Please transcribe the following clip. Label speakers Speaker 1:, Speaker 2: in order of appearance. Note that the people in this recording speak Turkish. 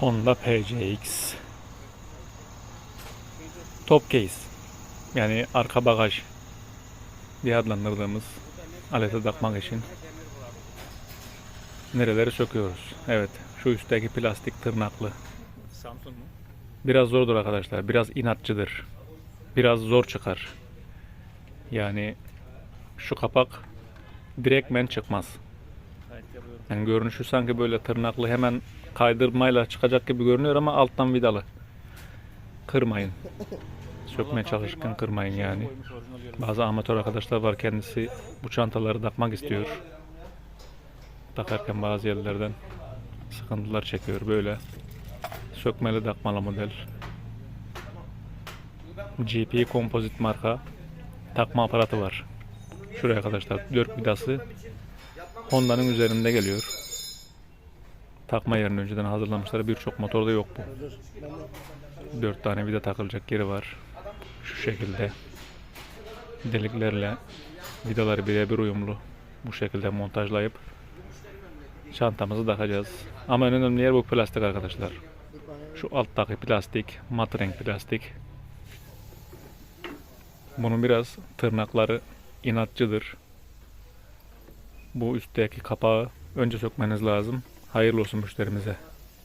Speaker 1: Honda PCX. Top case. Yani arka bagaj diye adlandırdığımız alete takmak için nereleri söküyoruz. Evet, şu üstteki plastik tırnaklı. Biraz zordur arkadaşlar. Biraz inatçıdır. Biraz zor çıkar. Yani şu kapak direktmen çıkmaz. Yani görünüşü sanki böyle tırnaklı hemen kaydırmayla çıkacak gibi görünüyor ama alttan vidalı. Kırmayın. Sökmeye çalışırken kırmayın yani. Bazı amatör arkadaşlar var kendisi bu çantaları takmak istiyor. Takarken bazı yerlerden sıkıntılar çekiyor böyle. Sökmeli takmalı model. GP kompozit marka takma aparatı var. Şuraya arkadaşlar dört vidası Honda'nın üzerinde geliyor. Takma yerini önceden hazırlamışlar. Birçok motorda yok bu. Dört tane vida takılacak yeri var. Şu şekilde deliklerle vidaları birebir uyumlu bu şekilde montajlayıp çantamızı takacağız. Ama en önemli yer bu plastik arkadaşlar. Şu alttaki plastik, mat renk plastik. Bunun biraz tırnakları inatçıdır. Bu üstteki kapağı önce sökmeniz lazım. Hayırlı olsun müşterimize.